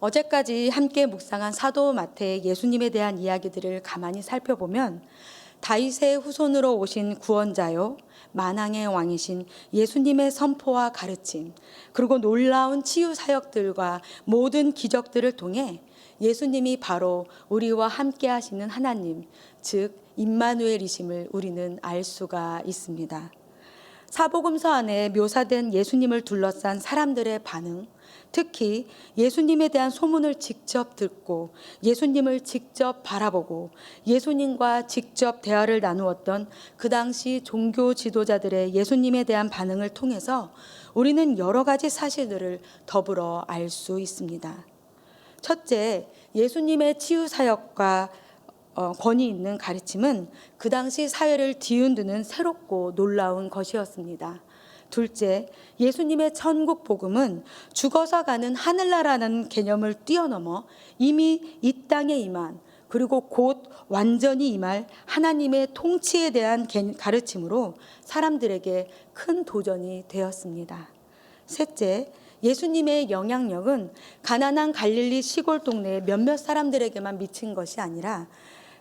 어제까지 함께 묵상한 사도 마태의 예수님에 대한 이야기들을 가만히 살펴보면 다윗의 후손으로 오신 구원자요 만왕의 왕이신 예수님의 선포와 가르침 그리고 놀라운 치유 사역들과 모든 기적들을 통해 예수님이 바로 우리와 함께 하시는 하나님 즉 임마누엘이심을 우리는 알 수가 있습니다. 사복음서 안에 묘사된 예수님을 둘러싼 사람들의 반응, 특히 예수님에 대한 소문을 직접 듣고 예수님을 직접 바라보고 예수님과 직접 대화를 나누었던 그 당시 종교 지도자들의 예수님에 대한 반응을 통해서 우리는 여러 가지 사실들을 더불어 알 수 있습니다. 첫째, 예수님의 치유 사역과 어, 권위 있는 가르침은 그 당시 사회를 뒤흔드는 새롭고 놀라운 것이었습니다. 둘째, 예수님의 천국 복음은 죽어서 가는 하늘나라는 개념을 뛰어넘어 이미 이 땅에 임한 그리고 곧 완전히 임할 하나님의 통치에 대한 개- 가르침으로 사람들에게 큰 도전이 되었습니다. 셋째, 예수님의 영향력은 가난한 갈릴리 시골 동네 몇몇 사람들에게만 미친 것이 아니라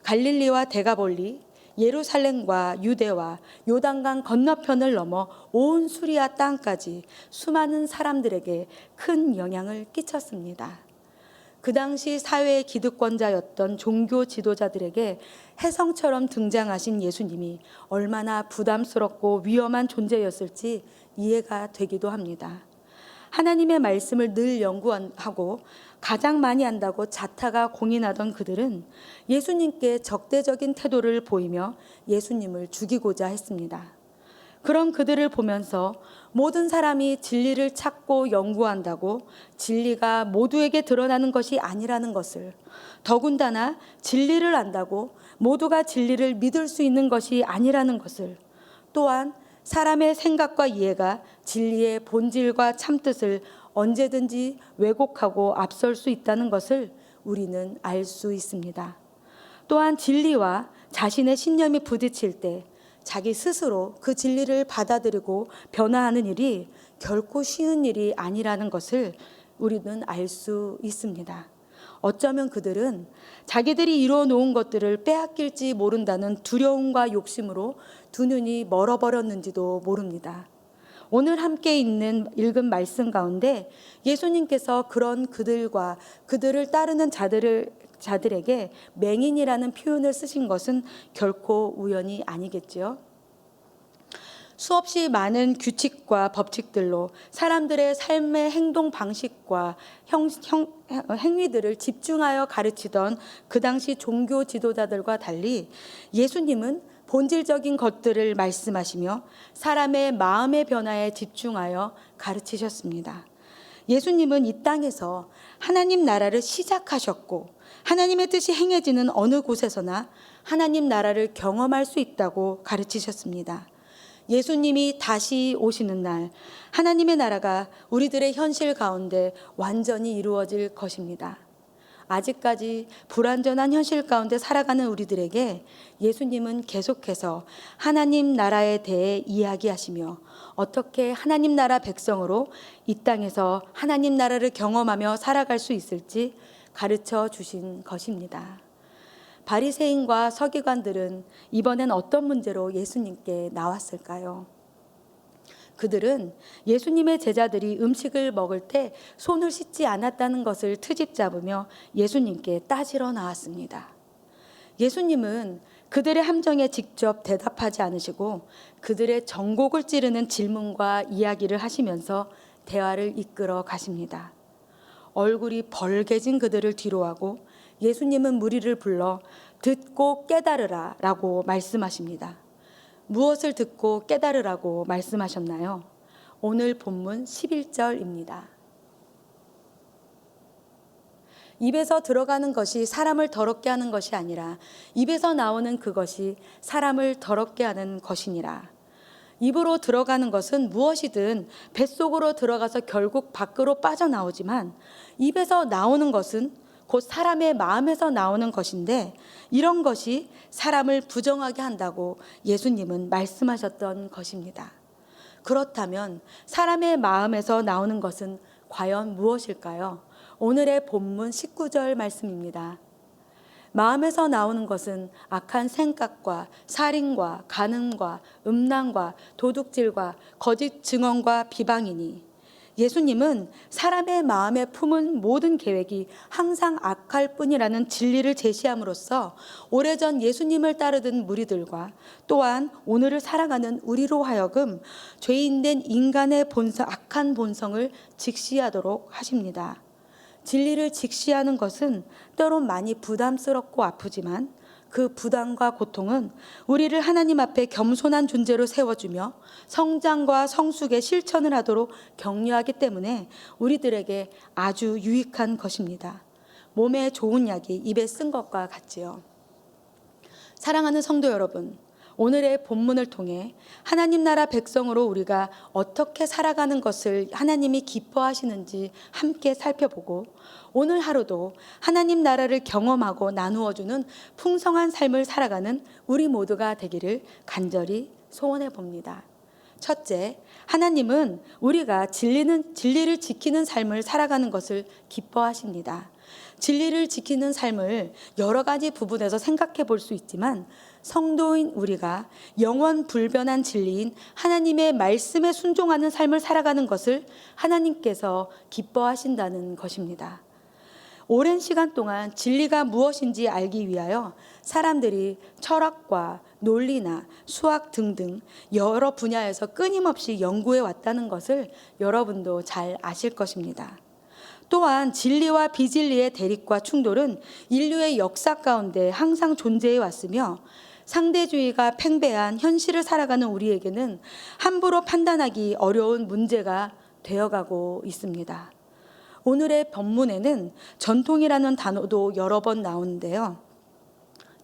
갈릴리와 데가볼리, 예루살렘과 유대와 요단강 건너편을 넘어 온 수리아 땅까지 수많은 사람들에게 큰 영향을 끼쳤습니다. 그 당시 사회의 기득권자였던 종교 지도자들에게 혜성처럼 등장하신 예수님이 얼마나 부담스럽고 위험한 존재였을지 이해가 되기도 합니다. 하나님의 말씀을 늘 연구하고 가장 많이 안다고 자타가 공인하던 그들은 예수님께 적대적인 태도를 보이며 예수님을 죽이고자 했습니다. 그런 그들을 보면서 모든 사람이 진리를 찾고 연구한다고 진리가 모두에게 드러나는 것이 아니라는 것을 더군다나 진리를 안다고 모두가 진리를 믿을 수 있는 것이 아니라는 것을 또한 사람의 생각과 이해가 진리의 본질과 참뜻을 언제든지 왜곡하고 앞설 수 있다는 것을 우리는 알 수 있습니다. 또한 진리와 자신의 신념이 부딪힐 때 자기 스스로 그 진리를 받아들이고 변화하는 일이 결코 쉬운 일이 아니라는 것을 우리는 알 수 있습니다. 어쩌면 그들은 자기들이 이루어 놓은 것들을 빼앗길지 모른다는 두려움과 욕심으로 두 눈이 멀어버렸는지도 모릅니다. 오늘 함께 있는 읽은 말씀 가운데 예수님께서 그런 그들과 그들을 따르는 자들을 자들에게 맹인이라는 표현을 쓰신 것은 결코 우연이 아니겠지요. 수없이 많은 규칙과 법칙들로 사람들의 삶의 행동 방식과 형, 형, 행위들을 집중하여 가르치던 그 당시 종교 지도자들과 달리 예수님은 본질적인 것들을 말씀하시며 사람의 마음의 변화에 집중하여 가르치셨습니다. 예수님은 이 땅에서 하나님 나라를 시작하셨고 하나님의 뜻이 행해지는 어느 곳에서나 하나님 나라를 경험할 수 있다고 가르치셨습니다. 예수님이 다시 오시는 날 하나님의 나라가 우리들의 현실 가운데 완전히 이루어질 것입니다. 아직까지 불완전한 현실 가운데 살아가는 우리들에게 예수님은 계속해서 하나님 나라에 대해 이야기하시며 어떻게 하나님 나라 백성으로 이 땅에서 하나님 나라를 경험하며 살아갈 수 있을지 가르쳐 주신 것입니다. 바리새인과 서기관들은 이번엔 어떤 문제로 예수님께 나왔을까요? 그들은 예수님의 제자들이 음식을 먹을 때 손을 씻지 않았다는 것을 트집 잡으며 예수님께 따지러 나왔습니다. 예수님은 그들의 함정에 직접 대답하지 않으시고 그들의 정곡을 찌르는 질문과 이야기를 하시면서 대화를 이끌어 가십니다. 얼굴이 벌개진 그들을 뒤로하고 예수님은 무리를 불러 듣고 깨달으라 라고 말씀하십니다. 무엇을 듣고 깨달으라고 말씀하셨나요? 오늘 본문 11절입니다. 입에서 들어가는 것이 사람을 더럽게 하는 것이 아니라 입에서 나오는 그것이 사람을 더럽게 하는 것이니라. 입으로 들어가는 것은 무엇이든 뱃속으로 들어가서 결국 밖으로 빠져나오지만 입에서 나오는 것은 곧 사람의 마음에서 나오는 것인데 이런 것이 사람을 부정하게 한다고 예수님은 말씀하셨던 것입니다. 그렇다면 사람의 마음에서 나오는 것은 과연 무엇일까요? 오늘의 본문 19절 말씀입니다. 마음에서 나오는 것은 악한 생각과 살인과 간음과 음란과 도둑질과 거짓 증언과 비방이니 예수님은 사람의 마음에 품은 모든 계획이 항상 악할 뿐이라는 진리를 제시함으로써 오래전 예수님을 따르던 무리들과 또한 오늘을 살아가는 우리로 하여금 죄인된 인간의 본성, 악한 본성을 직시하도록 하십니다. 진리를 직시하는 것은 때론 많이 부담스럽고 아프지만 그 부담과 고통은 우리를 하나님 앞에 겸손한 존재로 세워주며 성장과 성숙의 실천을 하도록 격려하기 때문에 우리들에게 아주 유익한 것입니다. 몸에 좋은 약이 입에 쓴 것과 같지요. 사랑하는 성도 여러분, 오늘의 본문을 통해 하나님 나라 백성으로 우리가 어떻게 살아가는 것을 하나님이 기뻐하시는지 함께 살펴보고 오늘 하루도 하나님 나라를 경험하고 나누어 주는 풍성한 삶을 살아가는 우리 모두가 되기를 간절히 소원해 봅니다. 첫째, 하나님은 우리가 진리는 진리를 지키는 삶을 살아가는 것을 기뻐하십니다. 진리를 지키는 삶을 여러 가지 부분에서 생각해 볼 수 있지만 성도인 우리가 영원 불변한 진리인 하나님의 말씀에 순종하는 삶을 살아가는 것을 하나님께서 기뻐하신다는 것입니다. 오랜 시간 동안 진리가 무엇인지 알기 위하여 사람들이 철학과 논리나 수학 등등 여러 분야에서 끊임없이 연구해 왔다는 것을 여러분도 잘 아실 것입니다. 또한 진리와 비진리의 대립과 충돌은 인류의 역사 가운데 항상 존재해 왔으며 상대주의가 팽배한 현실을 살아가는 우리에게는 함부로 판단하기 어려운 문제가 되어가고 있습니다. 오늘의 본문에는 전통이라는 단어도 여러 번 나오는데요.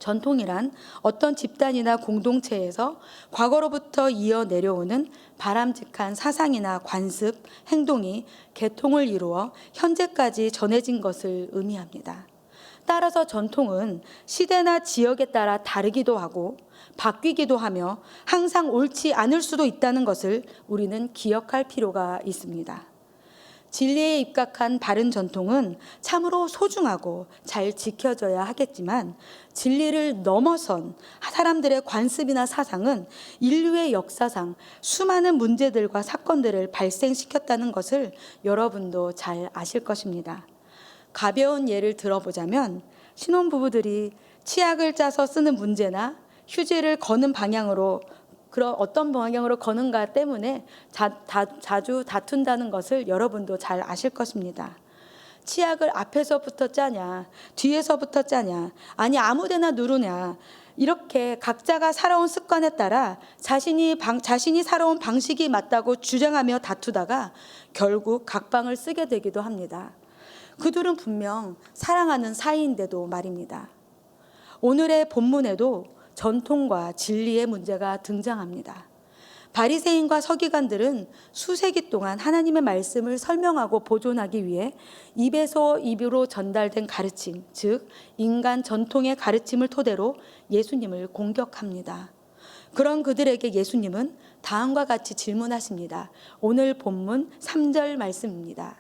전통이란 어떤 집단이나 공동체에서 과거로부터 이어 내려오는 바람직한 사상이나 관습, 행동이 개통을 이루어 현재까지 전해진 것을 의미합니다. 따라서 전통은 시대나 지역에 따라 다르기도 하고 바뀌기도 하며 항상 옳지 않을 수도 있다는 것을 우리는 기억할 필요가 있습니다. 진리에 입각한 바른 전통은 참으로 소중하고 잘 지켜져야 하겠지만 진리를 넘어선 사람들의 관습이나 사상은 인류의 역사상 수많은 문제들과 사건들을 발생시켰다는 것을 여러분도 잘 아실 것입니다. 가벼운 예를 들어보자면 신혼부부들이 치약을 짜서 쓰는 문제나 휴지를 거는 방향으로 그런 어떤 방향으로 거는가 때문에 자, 다, 자주 다툰다는 것을 여러분도 잘 아실 것입니다. 치약을 앞에서부터 짜냐, 뒤에서부터 짜냐, 아니 아무데나 누르냐, 이렇게 각자가 살아온 습관에 따라 자신이 방, 자신이 살아온 방식이 맞다고 주장하며 다투다가 결국 각방을 쓰게 되기도 합니다. 그들은 분명 사랑하는 사이인데도 말입니다. 오늘의 본문에도 전통과 진리의 문제가 등장합니다. 바리새인과 서기관들은 수세기 동안 하나님의 말씀을 설명하고 보존하기 위해 입에서 입으로 전달된 가르침, 즉 인간 전통의 가르침을 토대로 예수님을 공격합니다. 그런 그들에게 예수님은 다음과 같이 질문하십니다. 오늘 본문 3절 말씀입니다.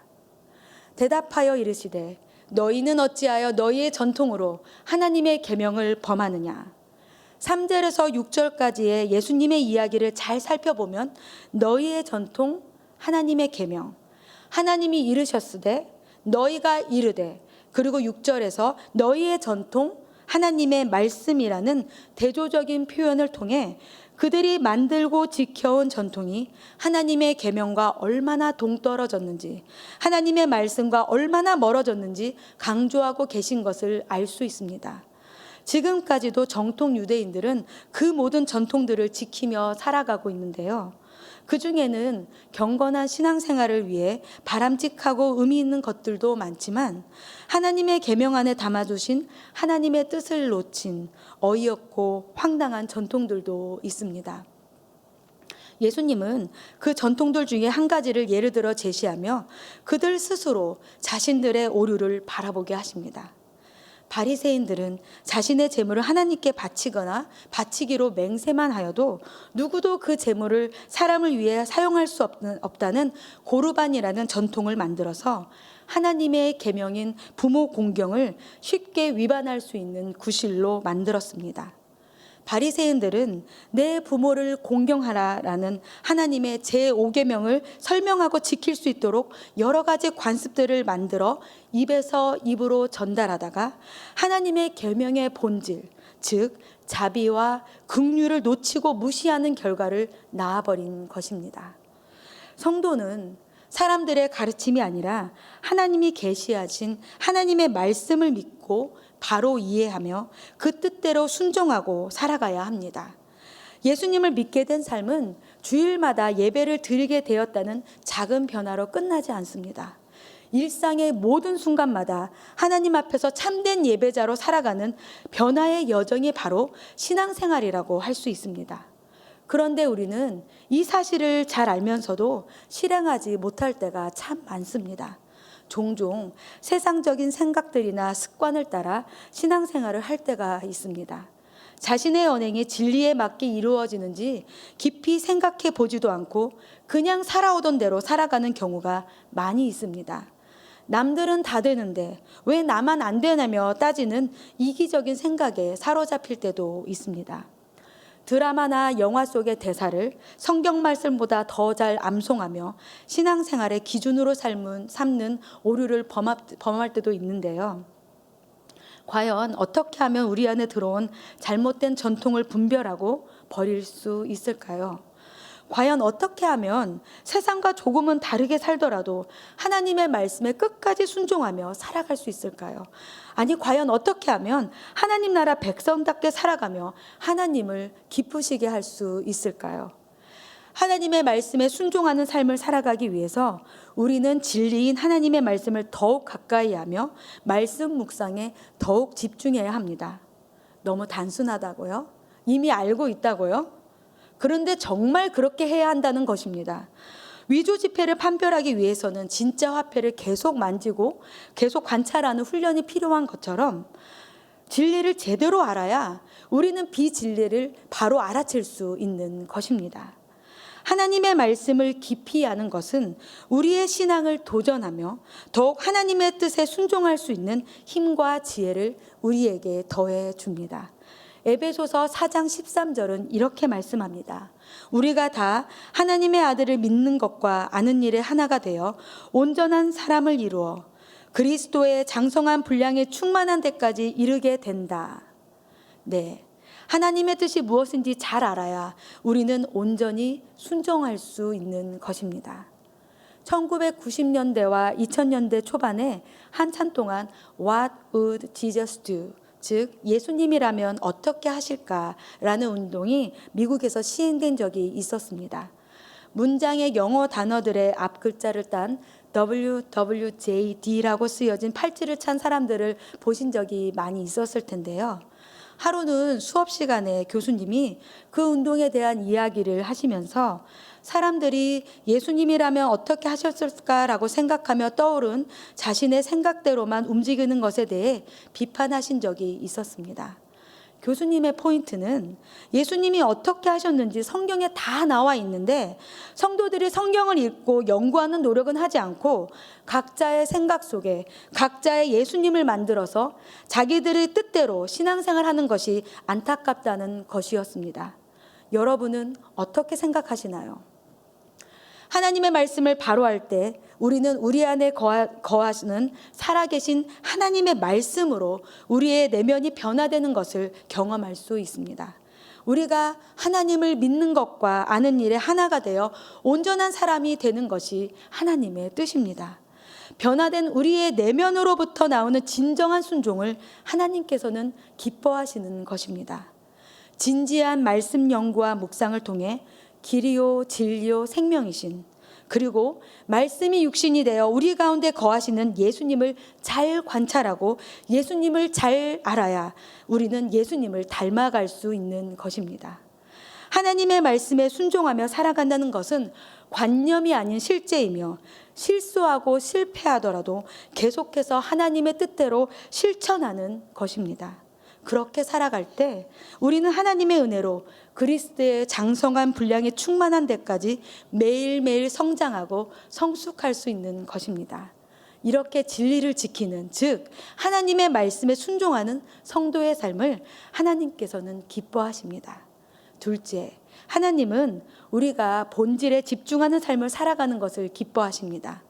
대답하여 이르시되 너희는 어찌하여 너희의 전통으로 하나님의 계명을 범하느냐 3절에서 6절까지의 예수님의 이야기를 잘 살펴보면 너희의 전통 하나님의 계명 하나님이 이르셨으되 너희가 이르되 그리고 6절에서 너희의 전통 하나님의 말씀이라는 대조적인 표현을 통해 그들이 만들고 지켜온 전통이 하나님의 계명과 얼마나 동떨어졌는지 하나님의 말씀과 얼마나 멀어졌는지 강조하고 계신 것을 알 수 있습니다. 지금까지도 정통 유대인들은 그 모든 전통들을 지키며 살아가고 있는데요. 그 중에는 경건한 신앙생활을 위해 바람직하고 의미 있는 것들도 많지만 하나님의 계명 안에 담아두신 하나님의 뜻을 놓친 어이없고 황당한 전통들도 있습니다. 예수님은 그 전통들 중에 한 가지를 예를 들어 제시하며 그들 스스로 자신들의 오류를 바라보게 하십니다. 바리새인들은 자신의 재물을 하나님께 바치거나 바치기로 맹세만 하여도 누구도 그 재물을 사람을 위해 사용할 수 없다는 고르반이라는 전통을 만들어서 하나님의 계명인 부모 공경을 쉽게 위반할 수 있는 구실로 만들었습니다. 바리새인들은 내 부모를 공경하라라는 하나님의 제5계명을 설명하고 지킬 수 있도록 여러 가지 관습들을 만들어 입에서 입으로 전달하다가 하나님의 계명의 본질, 즉 자비와 긍휼을 놓치고 무시하는 결과를 낳아버린 것입니다. 성도는 사람들의 가르침이 아니라 하나님이 계시하신 하나님의 말씀을 믿고 바로 이해하며 그 뜻대로 순종하고 살아가야 합니다. 예수님을 믿게 된 삶은 주일마다 예배를 드리게 되었다는 작은 변화로 끝나지 않습니다. 일상의 모든 순간마다 하나님 앞에서 참된 예배자로 살아가는 변화의 여정이 바로 신앙생활이라고 할 수 있습니다. 그런데 우리는 이 사실을 잘 알면서도 실행하지 못할 때가 참 많습니다. 종종 세상적인 생각들이나 습관을 따라 신앙생활을 할 때가 있습니다. 자신의 언행이 진리에 맞게 이루어지는지 깊이 생각해 보지도 않고 그냥 살아오던 대로 살아가는 경우가 많이 있습니다. 남들은 다 되는데 왜 나만 안 되냐며 따지는 이기적인 생각에 사로잡힐 때도 있습니다. 드라마나 영화 속의 대사를 성경 말씀보다 더 잘 암송하며 신앙생활의 기준으로 삶은, 삼는 오류를 범할, 범할 때도 있는데요. 과연 어떻게 하면 우리 안에 들어온 잘못된 전통을 분별하고 버릴 수 있을까요? 과연 어떻게 하면 세상과 조금은 다르게 살더라도 하나님의 말씀에 끝까지 순종하며 살아갈 수 있을까요? 아니, 과연 어떻게 하면 하나님 나라 백성답게 살아가며 하나님을 기쁘시게 할 수 있을까요? 하나님의 말씀에 순종하는 삶을 살아가기 위해서 우리는 진리인 하나님의 말씀을 더욱 가까이 하며 말씀 묵상에 더욱 집중해야 합니다. 너무 단순하다고요? 이미 알고 있다고요? 그런데 정말 그렇게 해야 한다는 것입니다. 위조 지폐를 판별하기 위해서는 진짜 화폐를 계속 만지고 계속 관찰하는 훈련이 필요한 것처럼 진리를 제대로 알아야 우리는 비진리를 바로 알아챌 수 있는 것입니다. 하나님의 말씀을 깊이 아는 것은 우리의 신앙을 도전하며 더욱 하나님의 뜻에 순종할 수 있는 힘과 지혜를 우리에게 더해 줍니다. 에베소서 4장 13절은 이렇게 말씀합니다. 우리가 다 하나님의 아들을 믿는 것과 아는 일에 하나가 되어 온전한 사람을 이루어 그리스도의 장성한 분량에 충만한 데까지 이르게 된다. 네. 하나님의 뜻이 무엇인지 잘 알아야 우리는 온전히 순종할 수 있는 것입니다. 1990년대와 2000년대 초반에 한참 동안 What would Jesus do? 즉 예수님이라면 어떻게 하실까라는 운동이 미국에서 시행된 적이 있었습니다. 문장의 영어 단어들의 앞 글자를 딴 WWJD라고 쓰여진 팔찌를 찬 사람들을 보신 적이 많이 있었을 텐데요. 하루는 수업 시간에 교수님이 그 운동에 대한 이야기를 하시면서 사람들이 예수님이라면 어떻게 하셨을까라고 생각하며 떠오른 자신의 생각대로만 움직이는 것에 대해 비판하신 적이 있었습니다. 교수님의 포인트는 예수님이 어떻게 하셨는지 성경에 다 나와 있는데 성도들이 성경을 읽고 연구하는 노력은 하지 않고 각자의 생각 속에 각자의 예수님을 만들어서 자기들의 뜻대로 신앙생활 하는 것이 안타깝다는 것이었습니다. 여러분은 어떻게 생각하시나요? 하나님의 말씀을 바로 할 때 우리는 우리 안에 거하 시는 살아계신 하나님의 말씀으로 우리의 내면이 변화되는 것을 경험할 수 있습니다. 우리가 하나님을 믿는 것과 아는 일에 하나가 되어 온전한 사람이 되는 것이 하나님의 뜻입니다. 변화된 우리의 내면으로부터 나오는 진정한 순종을 하나님께서는 기뻐하시는 것입니다. 진지한 말씀 연구와 묵상을 통해 길이요 진리요 생명이신 그리고 말씀이 육신이 되어 우리 가운데 거하시는 예수님을 잘 관찰하고 예수님을 잘 알아야 우리는 예수님을 닮아갈 수 있는 것입니다. 하나님의 말씀에 순종하며 살아간다는 것은 관념이 아닌 실제이며 실수하고 실패하더라도 계속해서 하나님의 뜻대로 실천하는 것입니다. 그렇게 살아갈 때 우리는 하나님의 은혜로 그리스도의 장성한 분량에 충만한 데까지 매일매일 성장하고 성숙할 수 있는 것입니다. 이렇게 진리를 지키는 즉 하나님의 말씀에 순종하는 성도의 삶을 하나님께서는 기뻐하십니다. 둘째, 하나님은 우리가 본질에 집중하는 삶을 살아가는 것을 기뻐하십니다.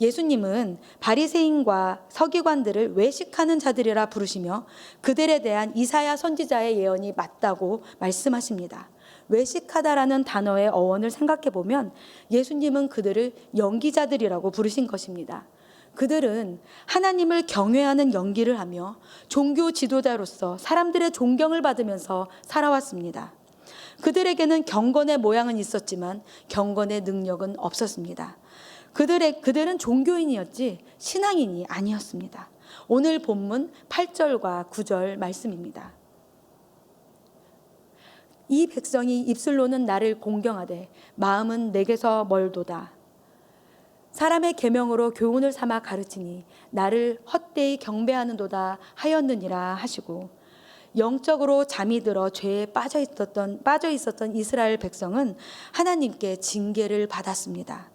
예수님은 바리새인과 서기관들을 외식하는 자들이라 부르시며 그들에 대한 이사야 선지자의 예언이 맞다고 말씀하십니다. 외식하다라는 단어의 어원을 생각해 보면 예수님은 그들을 연기자들이라고 부르신 것입니다. 그들은 하나님을 경외하는 연기를 하며 종교 지도자로서 사람들의 존경을 받으면서 살아왔습니다. 그들에게는 경건의 모양은 있었지만 경건의 능력은 없었습니다. 그들의 그들은 종교인이었지 신앙인이 아니었습니다. 오늘 본문 8절과 9절 말씀입니다. 이 백성이 입술로는 나를 공경하되 마음은 내게서 멀도다. 사람의 계명으로 교훈을 삼아 가르치니 나를 헛되이 경배하는도다 하였느니라 하시고 영적으로 잠이 들어 죄에 빠져 있었던 빠져 있었던 이스라엘 백성은 하나님께 징계를 받았습니다.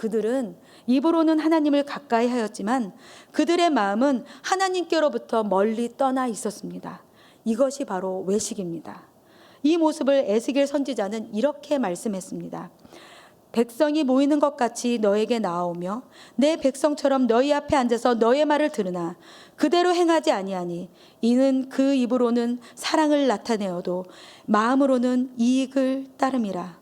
그들은 입으로는 하나님을 가까이 하였지만 그들의 마음은 하나님께로부터 멀리 떠나 있었습니다. 이것이 바로 외식입니다. 이 모습을 에스겔 선지자는 이렇게 말씀했습니다. 백성이 모이는 것 같이 너에게 나아오며 내 백성처럼 너희 앞에 앉아서 너의 말을 들으나 그대로 행하지 아니하니 이는 그 입으로는 사랑을 나타내어도 마음으로는 이익을 따름이라.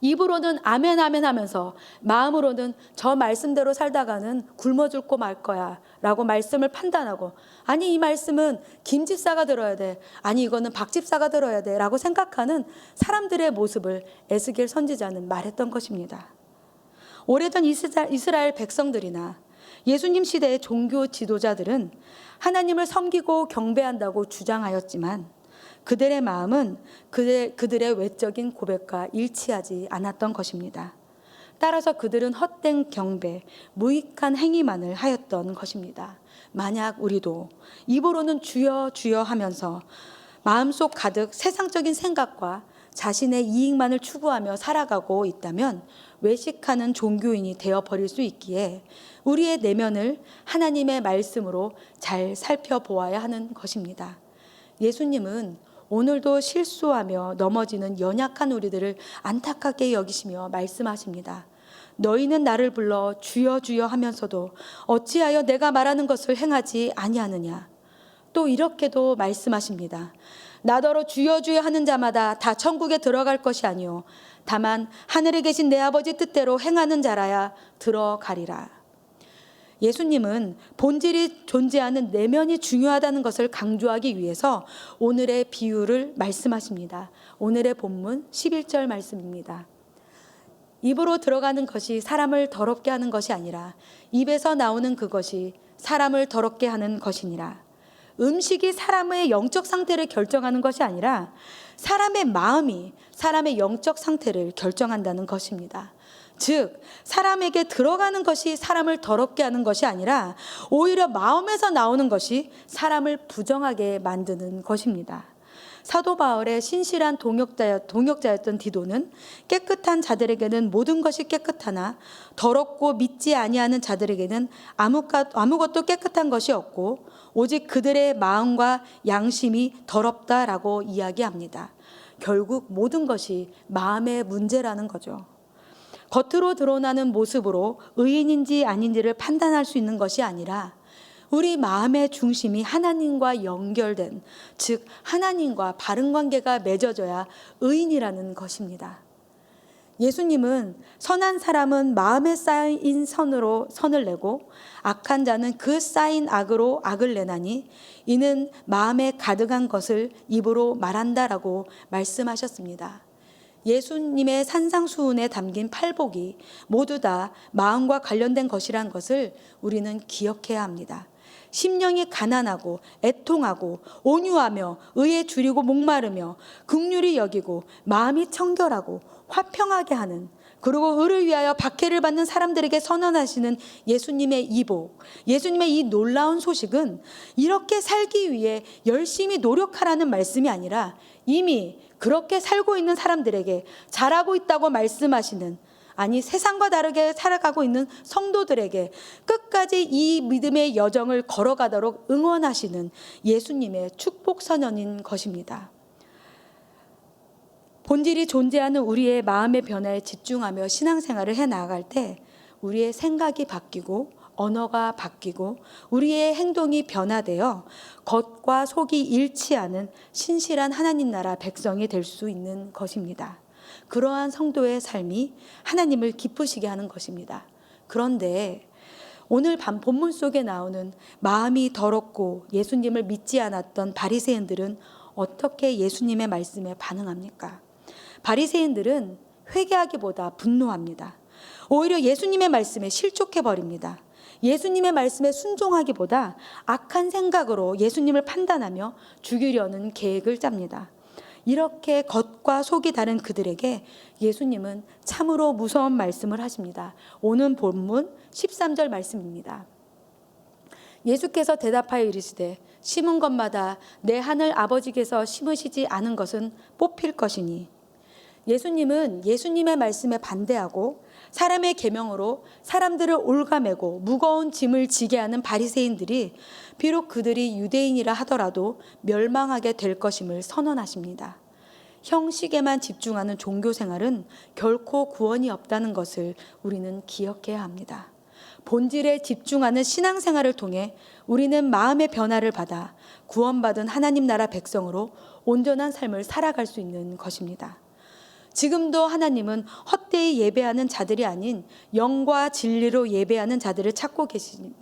입으로는 아멘 아멘 하면서 마음으로는 저 말씀대로 살다가는 굶어 죽고 말 거야 라고 말씀을 판단하고 아니 이 말씀은 김 집사가 들어야 돼 아니 이거는 박 집사가 들어야 돼 라고 생각하는 사람들의 모습을 에스겔 선지자는 말했던 것입니다. 오래전 이스라엘 백성들이나 예수님 시대의 종교 지도자들은 하나님을 섬기고 경배한다고 주장하였지만 그들의 마음은 그들, 그들의 외적인 고백과 일치하지 않았던 것입니다. 따라서 그들은 헛된 경배, 무익한 행위만을 하였던 것입니다. 만약 우리도 입으로는 주여 주여 하면서 마음속 가득 세상적인 생각과 자신의 이익만을 추구하며 살아가고 있다면 외식하는 종교인이 되어 버릴 수 있기에 우리의 내면을 하나님의 말씀으로 잘 살펴보아야 하는 것입니다. 예수님은 오늘도 실수하며 넘어지는 연약한 우리들을 안타깝게 여기시며 말씀하십니다. 너희는 나를 불러 주여 주여 하면서도 어찌하여 내가 말하는 것을 행하지 아니하느냐. 또 이렇게도 말씀하십니다. 나더러 주여 주여 하는 자마다 다 천국에 들어갈 것이 아니요 다만 하늘에 계신 내 아버지 뜻대로 행하는 자라야 들어가리라. 예수님은 본질이 존재하는 내면이 중요하다는 것을 강조하기 위해서 오늘의 비유를 말씀하십니다. 오늘의 본문 11절 말씀입니다. 입으로 들어가는 것이 사람을 더럽게 하는 것이 아니라 입에서 나오는 그것이 사람을 더럽게 하는 것이니라. 음식이 사람의 영적 상태를 결정하는 것이 아니라 사람의 마음이 사람의 영적 상태를 결정한다는 것입니다. 즉, 사람에게 들어가는 것이 사람을 더럽게 하는 것이 아니라 오히려 마음에서 나오는 것이 사람을 부정하게 만드는 것입니다. 사도 바울의 신실한 동역자, 동역자였던 디도는 깨끗한 자들에게는 모든 것이 깨끗하나 더럽고 믿지 아니하는 자들에게는 아무것도 깨끗한 것이 없고 오직 그들의 마음과 양심이 더럽다라고 이야기합니다. 결국 모든 것이 마음의 문제라는 거죠. 겉으로 드러나는 모습으로 의인인지 아닌지를 판단할 수 있는 것이 아니라 우리 마음의 중심이 하나님과 연결된, 즉, 하나님과 바른 관계가 맺어져야 의인이라는 것입니다. 예수님은 선한 사람은 마음에 쌓인 선으로 선을 내고 악한 자는 그 쌓인 악으로 악을 내나니 이는 마음에 가득한 것을 입으로 말한다라고 말씀하셨습니다. 예수님의 산상수훈에 담긴 팔복이 모두 다 마음과 관련된 것이란 것을 우리는 기억해야 합니다. 심령이 가난하고 애통하고 온유하며 의에 줄이고 목마르며 극률이 여기고 마음이 청결하고 화평하게 하는 그리고 의를 위하여 박해를 받는 사람들에게 선언하시는 예수님의 이복, 예수님의 이 놀라운 소식은 이렇게 살기 위해 열심히 노력하라는 말씀이 아니라 이미 그렇게 살고 있는 사람들에게 잘하고 있다고 말씀하시는 아니 세상과 다르게 살아가고 있는 성도들에게 끝까지 이 믿음의 여정을 걸어가도록 응원하시는 예수님의 축복 선언인 것입니다. 본질이 존재하는 우리의 마음의 변화에 집중하며 신앙생활을 해 나아갈 때 우리의 생각이 바뀌고 언어가 바뀌고 우리의 행동이 변화되어 겉과 속이 일치하는 신실한 하나님 나라 백성이 될 수 있는 것입니다. 그러한 성도의 삶이 하나님을 기쁘시게 하는 것입니다. 그런데 오늘 밤 본문 속에 나오는 마음이 더럽고 예수님을 믿지 않았던 바리새인들은 어떻게 예수님의 말씀에 반응합니까? 바리새인들은 회개하기보다 분노합니다. 오히려 예수님의 말씀에 실족해 버립니다. 예수님의 말씀에 순종하기보다 악한 생각으로 예수님을 판단하며 죽이려는 계획을 짭니다. 이렇게 겉과 속이 다른 그들에게 예수님은 참으로 무서운 말씀을 하십니다. 오는 본문 13절 말씀입니다. 예수께서 대답하여 이르시되 심은 것마다 내 하늘 아버지께서 심으시지 않은 것은 뽑힐 것이니 예수님은 예수님의 말씀에 반대하고 사람의 계명으로 사람들을 올가매고 무거운 짐을 지게 하는 바리새인들이 비록 그들이 유대인이라 하더라도 멸망하게 될 것임을 선언하십니다. 형식에만 집중하는 종교 생활은 결코 구원이 없다는 것을 우리는 기억해야 합니다. 본질에 집중하는 신앙생활을 통해 우리는 마음의 변화를 받아 구원받은 하나님 나라 백성으로 온전한 삶을 살아갈 수 있는 것입니다. 지금도 하나님은 헛되이 예배하는 자들이 아닌 영과 진리로 예배하는 자들을 찾고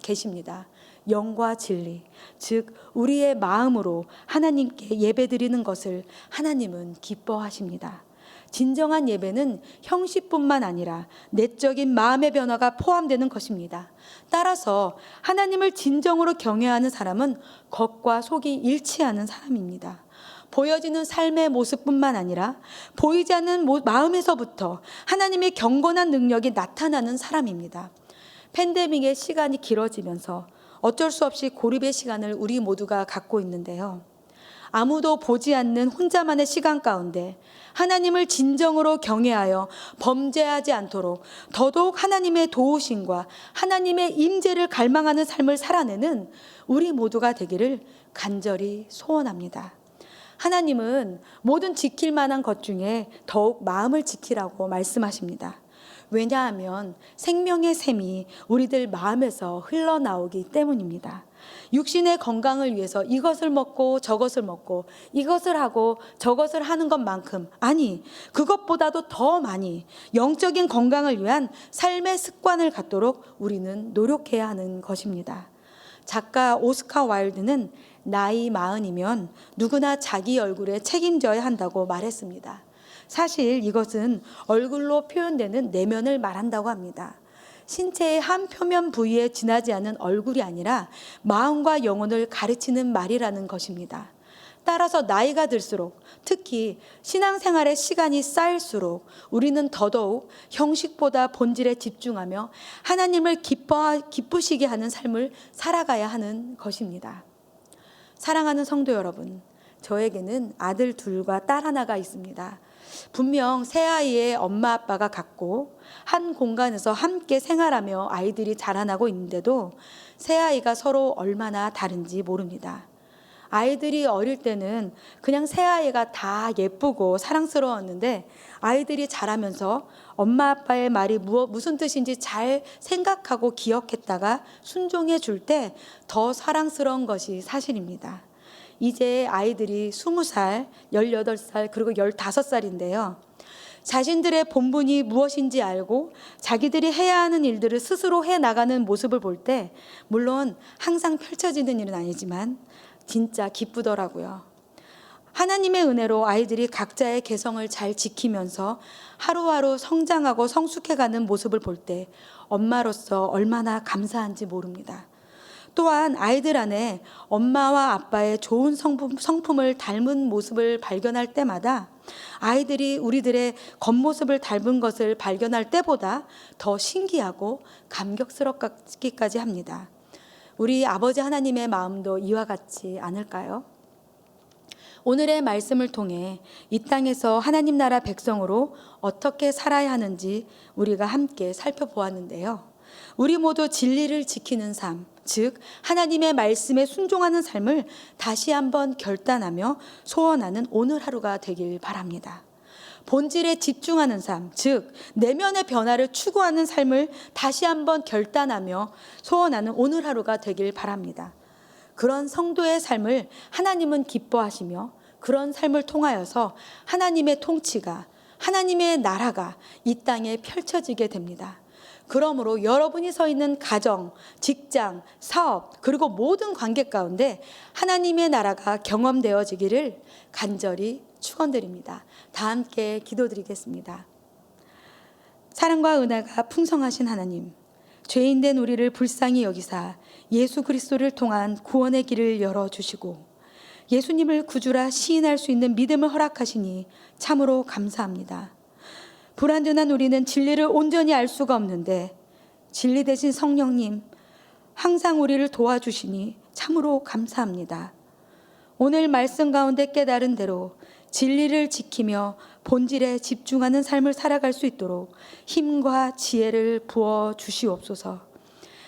계십니다. 영과 진리, 즉 우리의 마음으로 하나님께 예배드리는 것을 하나님은 기뻐하십니다. 진정한 예배는 형식뿐만 아니라 내적인 마음의 변화가 포함되는 것입니다. 따라서 하나님을 진정으로 경외하는 사람은 겉과 속이 일치하는 사람입니다. 보여지는 삶의 모습뿐만 아니라 보이지 않는 마음에서부터 하나님의 경건한 능력이 나타나는 사람입니다. 팬데믹의 시간이 길어지면서 어쩔 수 없이 고립의 시간을 우리 모두가 갖고 있는데요. 아무도 보지 않는 혼자만의 시간 가운데 하나님을 진정으로 경외하여 범죄하지 않도록 더더욱 하나님의 도우심과 하나님의 임재를 갈망하는 삶을 살아내는 우리 모두가 되기를 간절히 소원합니다. 하나님은 모든 지킬 만한 것 중에 더욱 마음을 지키라고 말씀하십니다. 왜냐하면 생명의 샘이 우리들 마음에서 흘러나오기 때문입니다. 육신의 건강을 위해서 이것을 먹고 저것을 먹고 이것을 하고 저것을 하는 것만큼 아니 그것보다도 더 많이 영적인 건강을 위한 삶의 습관을 갖도록 우리는 노력해야 하는 것입니다. 작가 오스카 와일드는 나이 마흔이면 누구나 자기 얼굴에 책임져야 한다고 말했습니다. 사실 이것은 얼굴로 표현되는 내면을 말한다고 합니다. 신체의 한 표면 부위에 지나지 않은 얼굴이 아니라 마음과 영혼을 가르치는 말이라는 것입니다. 따라서 나이가 들수록 특히 신앙생활의 시간이 쌓일수록 우리는 더더욱 형식보다 본질에 집중하며 하나님을 기뻐 기쁘시게 하는 삶을 살아가야 하는 것입니다. 사랑하는 성도 여러분, 저에게는 아들 둘과 딸 하나가 있습니다. 분명 새 아이의 엄마 아빠가 같고 한 공간에서 함께 생활하며 아이들이 자라나고 있는데도 새 아이가 서로 얼마나 다른지 모릅니다. 아이들이 어릴 때는 그냥 새 아이가 다 예쁘고 사랑스러웠는데 아이들이 자라면서 엄마 아빠의 말이 무슨 뜻인지 잘 생각하고 기억했다가 순종해 줄 때 더 사랑스러운 것이 사실입니다. 이제 아이들이 20살, 18살, 그리고 15살인데요. 자신들의 본분이 무엇인지 알고 자기들이 해야 하는 일들을 스스로 해 나가는 모습을 볼 때, 물론 항상 펼쳐지는 일은 아니지만, 진짜 기쁘더라고요. 하나님의 은혜로 아이들이 각자의 개성을 잘 지키면서 하루하루 성장하고 성숙해가는 모습을 볼 때 엄마로서 얼마나 감사한지 모릅니다. 또한 아이들 안에 엄마와 아빠의 좋은 성품, 성품을 닮은 모습을 발견할 때마다 아이들이 우리들의 겉모습을 닮은 것을 발견할 때보다 더 신기하고 감격스럽기까지 합니다. 우리 아버지 하나님의 마음도 이와 같지 않을까요? 오늘의 말씀을 통해 이 땅에서 하나님 나라 백성으로 어떻게 살아야 하는지 우리가 함께 살펴보았는데요. 우리 모두 진리를 지키는 삶, 즉 하나님의 말씀에 순종하는 삶을 다시 한번 결단하며 소원하는 오늘 하루가 되길 바랍니다. 본질에 집중하는 삶, 즉 내면의 변화를 추구하는 삶을 다시 한번 결단하며 소원하는 오늘 하루가 되길 바랍니다. 그런 성도의 삶을 하나님은 기뻐하시며 그런 삶을 통하여서 하나님의 통치가 하나님의 나라가 이 땅에 펼쳐지게 됩니다. 그러므로 여러분이 서 있는 가정, 직장, 사업, 그리고 모든 관계 가운데 하나님의 나라가 경험되어지기를 간절히 축원드립니다. 다 함께 기도드리겠습니다. 사랑과 은혜가 풍성하신 하나님, 죄인된 우리를 불쌍히 여기사 예수 그리스도를 통한 구원의 길을 열어 주시고 예수님을 구주라 시인할 수 있는 믿음을 허락하시니 참으로 감사합니다. 불완전한 우리는 진리를 온전히 알 수가 없는데 진리 대신 성령님 항상 우리를 도와주시니 참으로 감사합니다. 오늘 말씀 가운데 깨달은 대로 진리를 지키며 본질에 집중하는 삶을 살아갈 수 있도록 힘과 지혜를 부어 주시옵소서.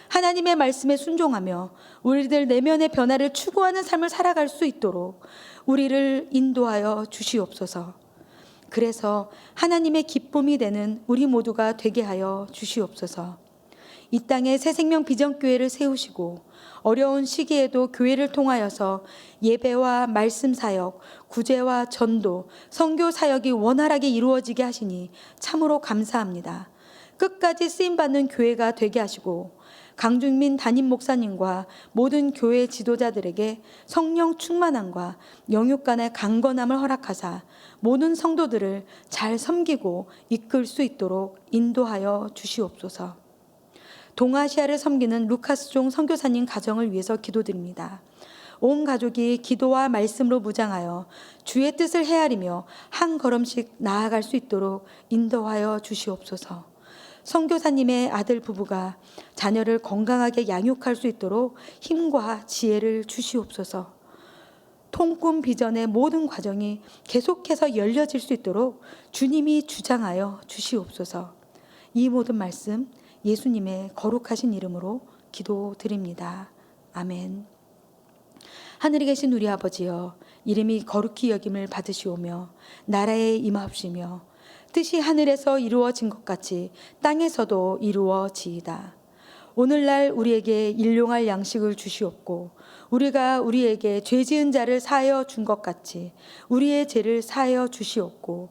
하나님의 말씀에 순종하며 우리들 내면의 변화를 추구하는 삶을 살아갈 수 있도록 우리를 인도하여 주시옵소서. 그래서 하나님의 기쁨이 되는 우리 모두가 되게 하여 주시옵소서. 이 땅에 새 생명 비전교회를 세우시고 어려운 시기에도 교회를 통하여서 예배와 말씀 사역, 구제와 전도, 선교 사역이 원활하게 이루어지게 하시니 참으로 감사합니다. 끝까지 쓰임 받는 교회가 되게 하시고 강준민 담임 목사님과 모든 교회 지도자들에게 성령 충만함과 영육 간의 강건함을 허락하사 모든 성도들을 잘 섬기고 이끌 수 있도록 인도하여 주시옵소서. 동아시아를 섬기는 루카스종 선교사님 가정을 위해서 기도드립니다. 온 가족이 기도와 말씀으로 무장하여 주의 뜻을 헤아리며 한 걸음씩 나아갈 수 있도록 인도하여 주시옵소서. 선교사님의 아들 부부가 자녀를 건강하게 양육할 수 있도록 힘과 지혜를 주시옵소서. 통꿈 비전의 모든 과정이 계속해서 열려질 수 있도록 주님이 주장하여 주시옵소서. 이 모든 말씀 예수님의 거룩하신 이름으로 기도드립니다. 아멘. 하늘에 계신 우리 아버지여 이름이 거룩히 여김을 받으시오며 나라에 임하옵시며 뜻이 하늘에서 이루어진 것 같이 땅에서도 이루어지이다. 오늘날 우리에게 일용할 양식을 주시옵고 우리가 우리에게 죄 지은 자를 사하여 준 것 같이 우리의 죄를 사하여 주시옵고